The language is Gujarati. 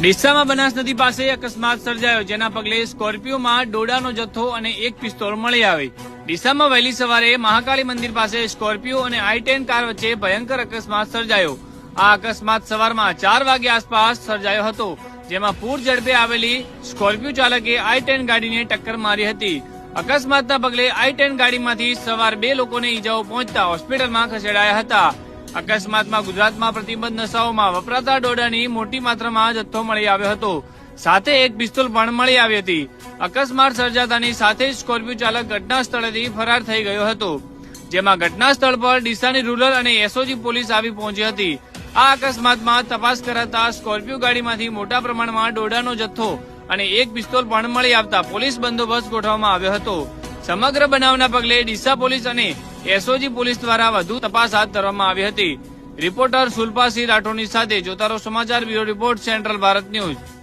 ડીસામાં બનાસ નદી પાસે અકસ્માત સર્જાયો, જેના પગલે સ્કોર્પિયોમાં દોડાનો જથ્થો અને એક પિસ્તોલ મળી આવી. ડીસામાં વહેલી સવારે મહાકાળી મંદિર પાસે સ્કોર્પિયો અને આઈ ટેન કાર વચ્ચે ભયંકર અકસ્માત સર્જાયો. આ અકસ્માત સવારમાં ચાર વાગ્યા આસપાસ સર્જાયો હતો, જેમાં પૂર ઝડપે આવેલી સ્કોર્પિયો ચાલકે આઈ ટેન ગાડીને ટક્કર મારી હતી. અકસ્માતના પગલે આઈ ટેન ગાડીમાંથી સવાર બે લોકોને ઈજાઓ પહોંચતા હોસ્પિટલમાં ખસેડાયા હતા. અકસ્માતમાં ગુજરાતમાં પ્રતિબંધ નશાઓમાં વપરાતા ડોડાની મોટી માત્રામાં જથ્થો મળી આવ્યો હતો. સાથે એક પિસ્તોલ પણ મળી આવી હતી. અકસ્માત સર્જાતાની સાથે જ સ્કોર્પિયો ચાલક ઘટના સ્થળેથી ફરાર થઈ ગયો હતો. જેમાં ઘટના સ્થળ પર ડીસાની રૂરલ અને એસઓજી પોલીસ આવી પહોંચી હતી. આ અકસ્માતમાં તપાસ કરાતા સ્કોર્પિયો ગાડીમાંથી મોટા પ્રમાણમાં ડોડાનો જથ્થો અને એક પિસ્તોલ પણ મળી આવતા પોલીસ બંદોબસ્ત ગોઠવવામાં આવ્યો હતો. સમગ્ર બનાવના પગલે ડીસા પોલીસ અને એસઓજી પોલીસ દ્વારા વધુ તપાસ હાથ ધરવામાં આવી હતી. રિપોર્ટર સુલપાસિંહ રાઠોડની સાથે જોતારો સમાચાર bureau report, central Bharat news.